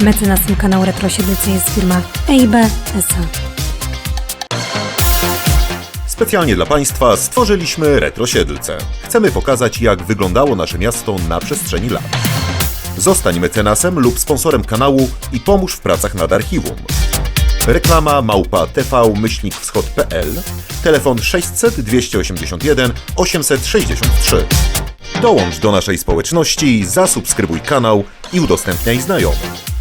Mecenasem kanału Retro Siedlcy jest firma EIB SA. Specjalnie dla Państwa stworzyliśmy Retro Siedlce. Chcemy pokazać, jak wyglądało nasze miasto na przestrzeni lat. Zostań mecenasem lub sponsorem kanału i pomóż w pracach nad archiwum. Reklama małpa tv-wschod.pl Telefon 600 281 863 Dołącz do naszej społeczności, zasubskrybuj kanał i udostępniaj znajomym.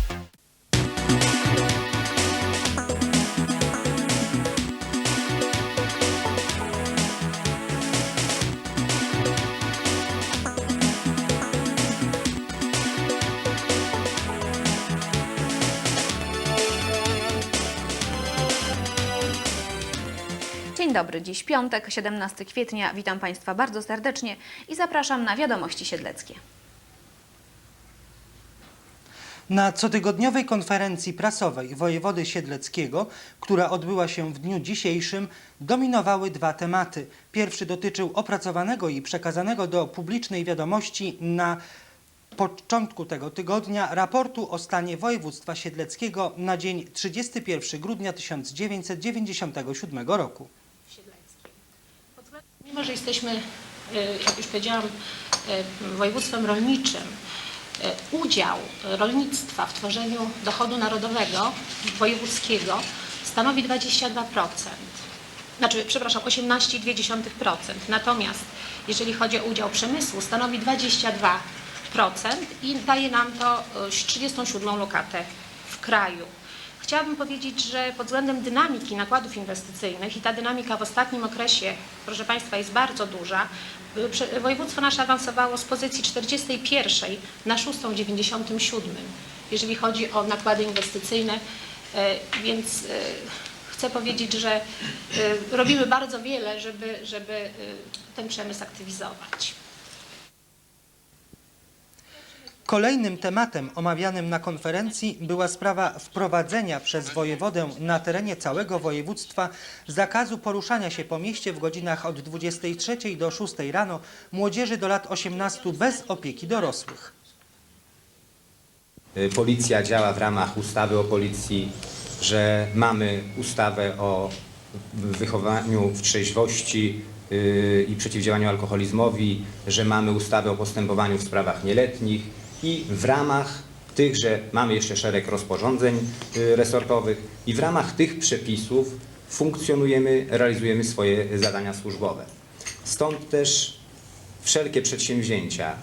Dobry, dziś piątek, 17 kwietnia. Witam Państwa bardzo serdecznie i zapraszam na wiadomości siedleckie. Na cotygodniowej konferencji prasowej wojewody siedleckiego, która odbyła się w dniu dzisiejszym, dominowały dwa tematy. Pierwszy dotyczył opracowanego i przekazanego do publicznej wiadomości na początku tego tygodnia raportu o stanie województwa siedleckiego na dzień 31 grudnia 1997 roku. Mimo, że jesteśmy, e, jak już powiedziałam, e, województwem rolniczym, e, udział rolnictwa w tworzeniu dochodu narodowego wojewódzkiego stanowi 22%. Znaczy, przepraszam, 18,2%. Natomiast jeżeli chodzi o udział przemysłu, stanowi 22% i daje nam to e, 37 lokatę w kraju. Chciałabym powiedzieć, że pod względem dynamiki nakładów inwestycyjnych i ta dynamika w ostatnim okresie, proszę Państwa, jest bardzo duża. Województwo nasze awansowało z pozycji 41 na 6,97, jeżeli chodzi o nakłady inwestycyjne, y, więc y, chcę powiedzieć, że y, robimy bardzo wiele, żeby, żeby ten przemysł aktywizować. Kolejnym tematem omawianym na konferencji była sprawa wprowadzenia przez wojewodę na terenie całego województwa zakazu poruszania się po mieście w godzinach od 23 do 6 rano młodzieży do lat 18 bez opieki dorosłych. Y, Policja działa w ramach ustawy o policji, że mamy ustawę o wychowaniu w trzeźwości y, i przeciwdziałaniu alkoholizmowi, że mamy ustawę o postępowaniu w sprawach nieletnich i w ramach tychże mamy jeszcze szereg rozporządzeń y, resortowych i w ramach tych przepisów funkcjonujemy, realizujemy swoje zadania służbowe. Stąd też wszelkie przedsięwzięcia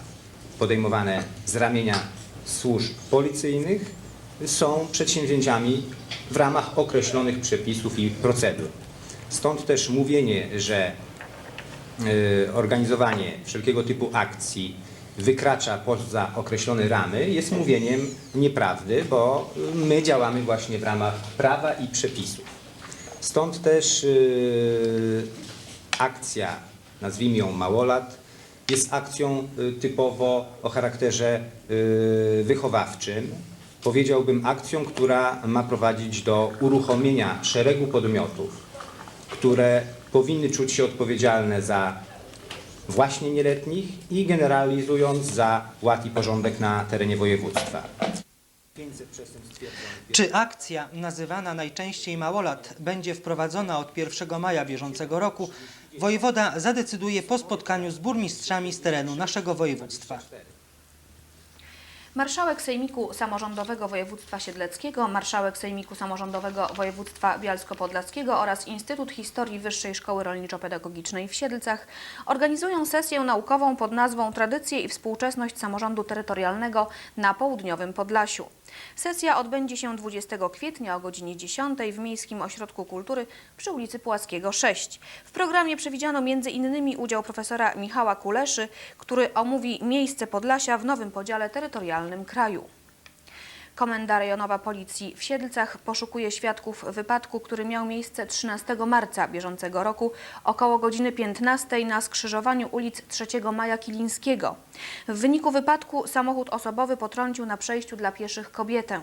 podejmowane z ramienia służb policyjnych są przedsięwzięciami w ramach określonych przepisów i procedur. Stąd też mówienie, że y, organizowanie wszelkiego typu akcji wykracza poza określone ramy jest mówieniem nieprawdy, bo my działamy właśnie w ramach prawa i przepisów. Stąd też y, akcja, nazwijmy ją Małolat, jest akcją y, typowo o charakterze y, wychowawczym. Powiedziałbym akcją, która ma prowadzić do uruchomienia szeregu podmiotów, które powinny czuć się odpowiedzialne za właśnie nieletnich i generalizując za ład i porządek na terenie województwa. 500 przestępstw stwierdzonych. Czy akcja nazywana najczęściej Małolat będzie wprowadzona od 1 maja bieżącego roku, wojewoda zadecyduje po spotkaniu z burmistrzami z terenu naszego województwa. Marszałek Sejmiku Samorządowego Województwa Siedleckiego, Marszałek Sejmiku Samorządowego Województwa Bialsko-Podlaskiego oraz Instytut Historii Wyższej Szkoły Rolniczo-Pedagogicznej w Siedlcach organizują sesję naukową pod nazwą Tradycje i współczesność samorządu terytorialnego na południowym Podlasiu. Sesja odbędzie się 20 kwietnia o godzinie 10 w Miejskim Ośrodku Kultury przy ulicy Płaskiego 6. W programie przewidziano m.in. udział profesora Michała Kuleszy, który omówi miejsce Podlasia w nowym podziale terytorialnym kraju. Komenda rejonowa policji w Siedlcach poszukuje świadków wypadku, który miał miejsce 13 marca bieżącego roku około godziny 15 na skrzyżowaniu ulic 3 Maja Kilińskiego. W wyniku wypadku samochód osobowy potrącił na przejściu dla pieszych kobietę.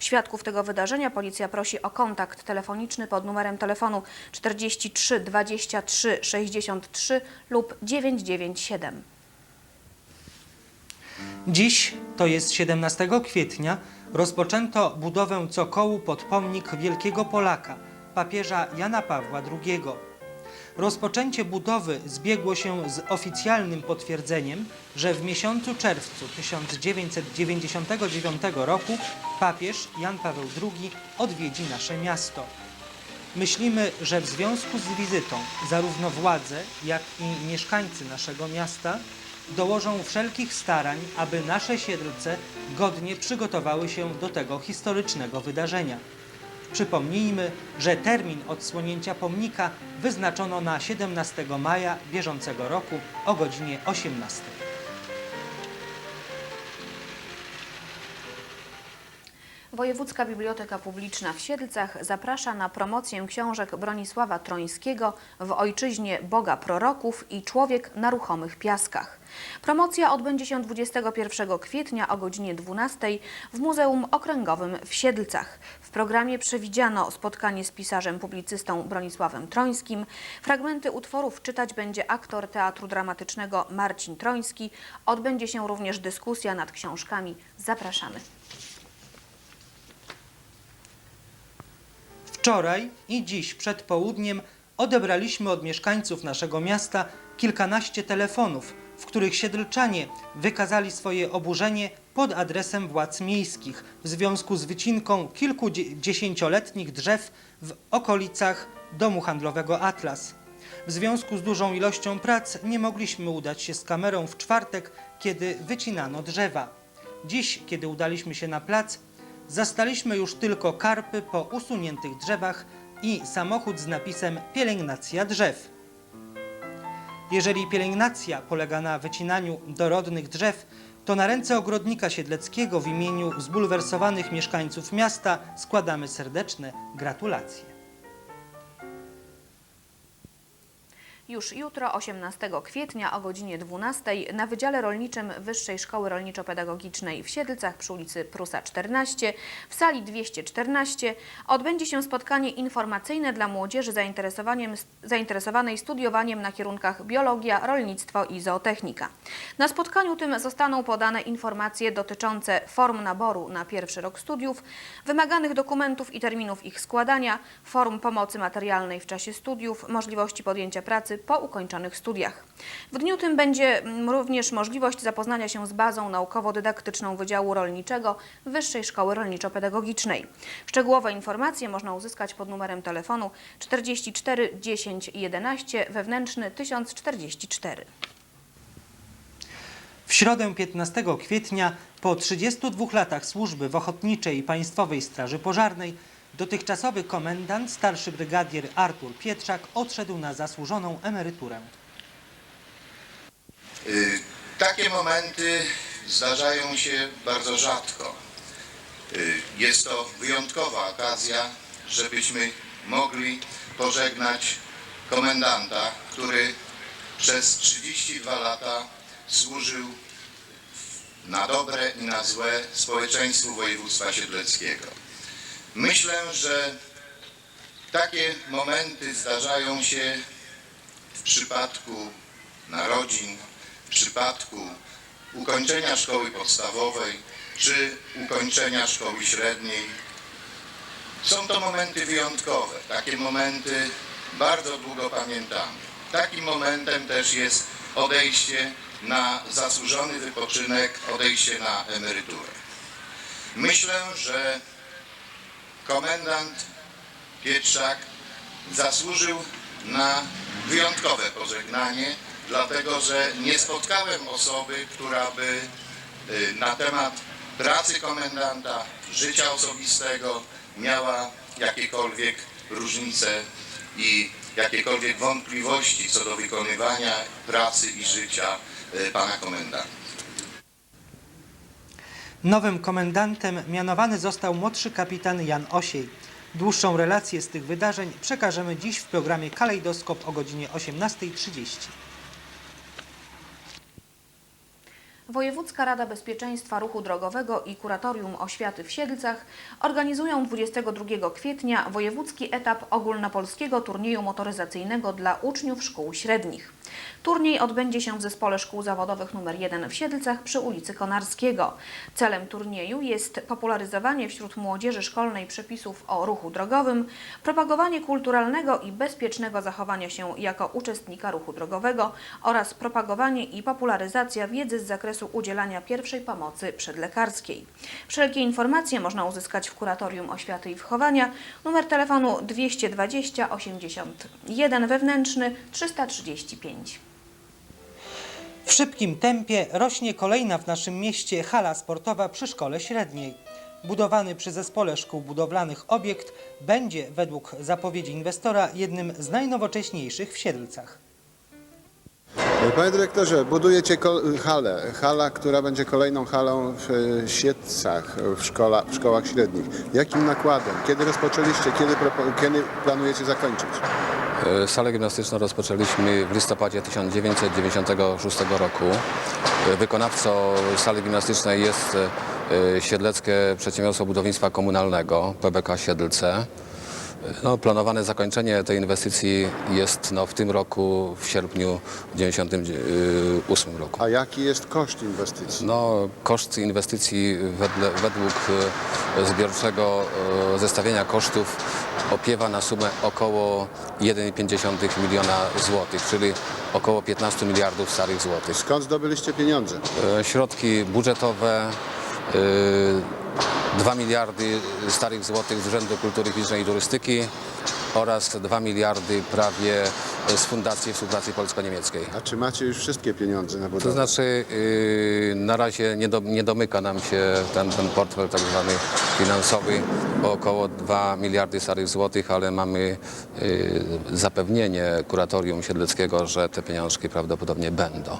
Świadków tego wydarzenia policja prosi o kontakt telefoniczny pod numerem telefonu 43 23 63 lub 997. Dziś, to jest 17 kwietnia, rozpoczęto budowę cokołu pod pomnik wielkiego Polaka, papieża Jana Pawła II. Rozpoczęcie budowy zbiegło się z oficjalnym potwierdzeniem, że w miesiącu czerwcu 1999 roku papież Jan Paweł II odwiedzi nasze miasto. Myślimy, że w związku z wizytą zarówno władze, jak i mieszkańcy naszego miasta dołożą wszelkich starań, aby nasze Siedlce godnie przygotowały się do tego historycznego wydarzenia. Przypomnijmy, że termin odsłonięcia pomnika wyznaczono na 17 maja bieżącego roku o godzinie 18. Wojewódzka Biblioteka Publiczna w Siedlcach zaprasza na promocję książek Bronisława Trońskiego w Ojczyźnie Boga Proroków i Człowiek na ruchomych piaskach. Promocja odbędzie się 21 kwietnia o godzinie 12 w Muzeum Okręgowym w Siedlcach. W programie przewidziano spotkanie z pisarzem publicystą Bronisławem Trońskim. Fragmenty utworów czytać będzie aktor Teatru Dramatycznego Marcin Troński. Odbędzie się również dyskusja nad książkami. Zapraszamy. Wczoraj i dziś przed południem odebraliśmy od mieszkańców naszego miasta kilkanaście telefonów, w których siedlczanie wykazali swoje oburzenie pod adresem władz miejskich w związku z wycinką kilkudziesięcioletnich drzew w okolicach domu handlowego Atlas. W związku z dużą ilością prac nie mogliśmy udać się z kamerą w czwartek, kiedy wycinano drzewa. Dziś, kiedy udaliśmy się na plac, Zastaliśmy już tylko karpy po usuniętych drzewach i samochód z napisem pielęgnacja drzew. Jeżeli pielęgnacja polega na wycinaniu dorodnych drzew, to na ręce ogrodnika siedleckiego w imieniu zbulwersowanych mieszkańców miasta składamy serdeczne gratulacje. Już jutro, 18 kwietnia o godzinie 12 na Wydziale Rolniczym Wyższej Szkoły Rolniczo-Pedagogicznej w Siedlcach przy ulicy Prusa 14 w sali 214 odbędzie się spotkanie informacyjne dla młodzieży zainteresowanej studiowaniem na kierunkach biologia, rolnictwo i zootechnika. Na spotkaniu tym zostaną podane informacje dotyczące form naboru na pierwszy rok studiów, wymaganych dokumentów i terminów ich składania, form pomocy materialnej w czasie studiów, możliwości podjęcia pracy po ukończonych studiach. W dniu tym będzie mm, również możliwość zapoznania się z bazą naukowo-dydaktyczną Wydziału Rolniczego Wyższej Szkoły Rolniczo-Pedagogicznej. Szczegółowe informacje można uzyskać pod numerem telefonu 44 10 11 wewnętrzny 1044. W środę 15 kwietnia, po 32 latach służby w Ochotniczej i Państwowej Straży Pożarnej, dotychczasowy komendant, starszy brygadier Artur Pietrzak odszedł na zasłużoną emeryturę. Y, Takie momenty zdarzają się bardzo rzadko. Y, Jest to wyjątkowa okazja, żebyśmy mogli pożegnać komendanta, który przez 32 lata służył na dobre i na złe społeczeństwu województwa siedleckiego. Myślę, że takie momenty zdarzają się w przypadku narodzin, w przypadku ukończenia szkoły podstawowej czy ukończenia szkoły średniej. Są to momenty wyjątkowe. Takie momenty bardzo długo pamiętamy. Takim momentem też jest odejście na zasłużony wypoczynek, odejście na emeryturę. Myślę, że komendant Pietrzak zasłużył na wyjątkowe pożegnanie, dlatego że nie spotkałem osoby, która by y, na temat pracy komendanta, życia osobistego miała jakiekolwiek różnice i jakiekolwiek wątpliwości co do wykonywania pracy i życia y, pana komendanta. Nowym komendantem mianowany został młodszy kapitan Jan Osiej. Dłuższą relację z tych wydarzeń przekażemy dziś w programie Kalejdoskop o godzinie 18.30. Wojewódzka Rada Bezpieczeństwa Ruchu Drogowego i Kuratorium Oświaty w Siedlcach organizują 22 kwietnia wojewódzki etap ogólnopolskiego turnieju motoryzacyjnego dla uczniów szkół średnich. Turniej odbędzie się w Zespole Szkół Zawodowych nr 1 w Siedlcach przy ulicy Konarskiego. Celem turnieju jest popularyzowanie wśród młodzieży szkolnej przepisów o ruchu drogowym, propagowanie kulturalnego i bezpiecznego zachowania się jako uczestnika ruchu drogowego oraz propagowanie i popularyzacja wiedzy z zakresu udzielania pierwszej pomocy przedlekarskiej. Wszelkie informacje można uzyskać w Kuratorium Oświaty i Wychowania, numer telefonu 220 81 wewnętrzny 335. W szybkim tempie rośnie kolejna w naszym mieście hala sportowa przy szkole średniej. Budowany przy Zespole Szkół Budowlanych obiekt będzie, według zapowiedzi inwestora, jednym z najnowocześniejszych w Siedlcach. Panie dyrektorze, budujecie halę, hala, która będzie kolejną halą w e, Siedlcach, w, szkola, w szkołach średnich. Jakim nakładem? Kiedy rozpoczęliście? Kiedy, kiedy planujecie zakończyć? E, Salę gimnastyczną rozpoczęliśmy w listopadzie 1996 roku. E, Wykonawcą sali gimnastycznej jest Siedleckie Przedsiębiorstwo Budownictwa Komunalnego, PBK Siedlce. No, planowane zakończenie tej inwestycji jest no, w tym roku, w sierpniu 1998 roku. A jaki jest koszt inwestycji? No, koszt inwestycji wedle, według e, zbiorczego e, zestawienia kosztów opiewa na sumę około 1,5 miliona złotych, czyli około 15 miliardów starych złotych. Skąd zdobyliście pieniądze? Środki budżetowe, 2 miliardy starych złotych z Urzędu Kultury Fizycznej i Turystyki oraz 2 miliardy prawie z Fundacji Współpracy Polsko-Niemieckiej. A czy macie już wszystkie pieniądze na budowę? To znaczy yy, na razie nie, do, nie domyka nam się ten, ten portfel tak zwany finansowy o około 2 miliardy starych złotych, ale mamy yy, zapewnienie kuratorium siedleckiego, że te pieniążki prawdopodobnie będą.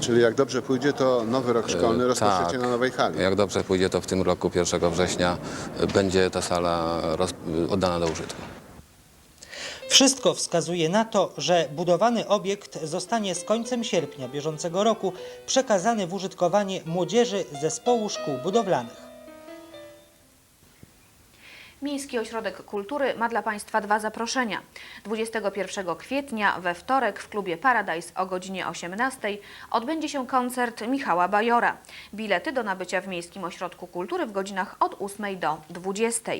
Czyli jak dobrze pójdzie, to nowy rok szkolny Yy, rozpoczniecie tak. na nowej hali. Jak dobrze pójdzie, to w tym roku 1 września będzie ta sala yy, oddana do użytku. Wszystko wskazuje na to, że budowany obiekt zostanie z końcem sierpnia bieżącego roku przekazany w użytkowanie młodzieży Zespołu Szkół Budowlanych. Miejski Ośrodek Kultury ma dla Państwa dwa zaproszenia. 21 kwietnia we wtorek w klubie Paradise o godzinie 18 odbędzie się koncert Michała Bajora. Bilety do nabycia w Miejskim Ośrodku Kultury w godzinach od 8 do 20.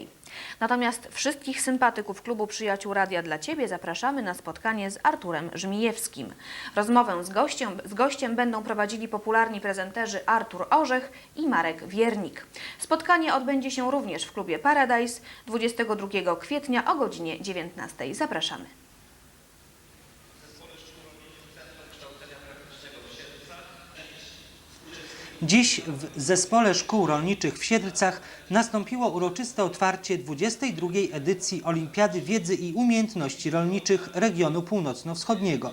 Natomiast wszystkich sympatyków klubu Przyjaciół Radia dla Ciebie zapraszamy na spotkanie z Arturem Żmijewskim. Rozmowę z gościem, z gościem będą prowadzili popularni prezenterzy Artur Orzech i Marek Wiernik. Spotkanie odbędzie się również w klubie Paradise 22 kwietnia o godzinie 19. Zapraszamy. Dziś w Zespole Szkół Rolniczych w Siedlcach nastąpiło uroczyste otwarcie 22. edycji Olimpiady Wiedzy i Umiejętności Rolniczych regionu północno-wschodniego.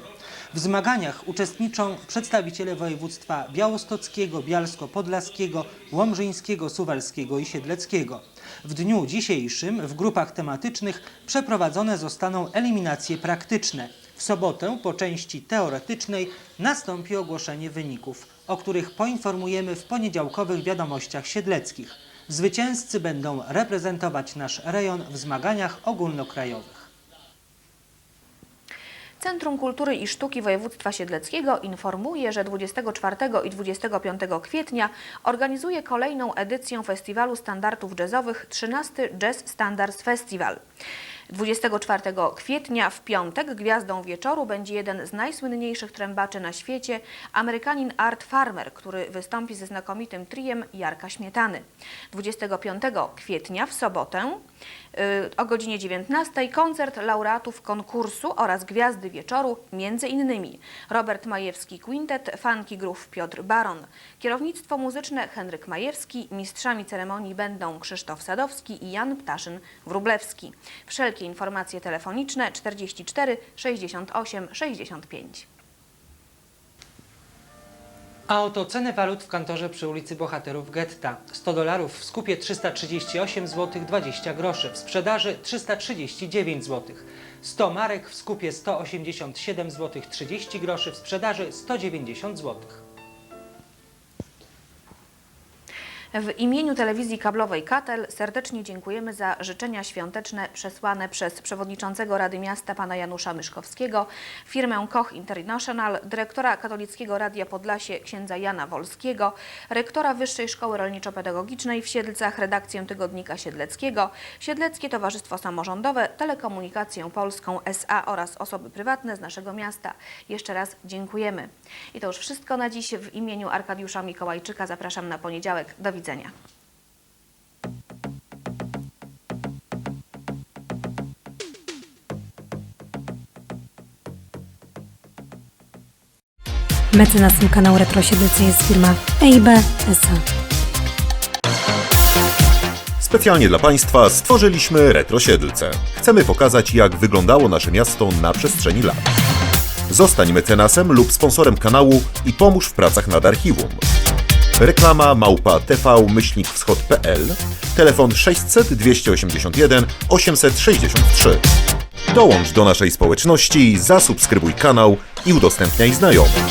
W zmaganiach uczestniczą przedstawiciele województwa białostockiego, bialsko-podlaskiego, łomżyńskiego, suwalskiego i siedleckiego. W dniu dzisiejszym w grupach tematycznych przeprowadzone zostaną eliminacje praktyczne. W sobotę po części teoretycznej nastąpi ogłoszenie wyników, o których poinformujemy w poniedziałkowych wiadomościach siedleckich. Zwycięzcy będą reprezentować nasz rejon w zmaganiach ogólnokrajowych. Centrum Kultury i Sztuki Województwa Siedleckiego informuje, że 24 i 25 kwietnia organizuje kolejną edycję Festiwalu Standardów Jazzowych 13 Jazz Standards Festival. 24 kwietnia w piątek gwiazdą wieczoru będzie jeden z najsłynniejszych trębaczy na świecie, Amerykanin Art Farmer, który wystąpi ze znakomitym triem Jarka Śmietany. 25 kwietnia w sobotę y, o godzinie 19 koncert laureatów konkursu oraz gwiazdy wieczoru, między innymi Robert Majewski Quintet, Funky Groove Piotr Baron. Kierownictwo muzyczne Henryk Majewski, mistrzami ceremonii będą Krzysztof Sadowski i Jan Ptaszyn-Wrublewski. Wszelkie informacje telefoniczne 44 68 65. A oto ceny walut w kantorze przy ulicy Bohaterów Getta. 100 dolarów w skupie 338 zł 20 groszy, w sprzedaży 339 zł. 100 marek w skupie 187 zł 30 groszy, w sprzedaży 190 zł. W imieniu telewizji kablowej Katel serdecznie dziękujemy za życzenia świąteczne przesłane przez przewodniczącego Rady Miasta pana Janusza Myszkowskiego, firmę Koch International, dyrektora Katolickiego Radia Podlasie księdza Jana Wolskiego, rektora Wyższej Szkoły Rolniczo-Pedagogicznej w Siedlcach, redakcję Tygodnika Siedleckiego, Siedleckie Towarzystwo Samorządowe, Telekomunikację Polską SA oraz osoby prywatne z naszego miasta. Jeszcze raz dziękujemy. I to już wszystko na dziś. W imieniu Arkadiusza Mikołajczyka zapraszam na poniedziałek. Do widzenia. Mecenasem kanału Retro Siedlce jest firma EIB SA. Specjalnie dla Państwa stworzyliśmy Retro Siedlce. Chcemy pokazać, jak wyglądało nasze miasto na przestrzeni lat. Zostań mecenasem lub sponsorem kanału i pomóż w pracach nad archiwum. Reklama małpa tv-wschod.pl Telefon 600 281 863 Dołącz do naszej społeczności, zasubskrybuj kanał i udostępniaj znajomym.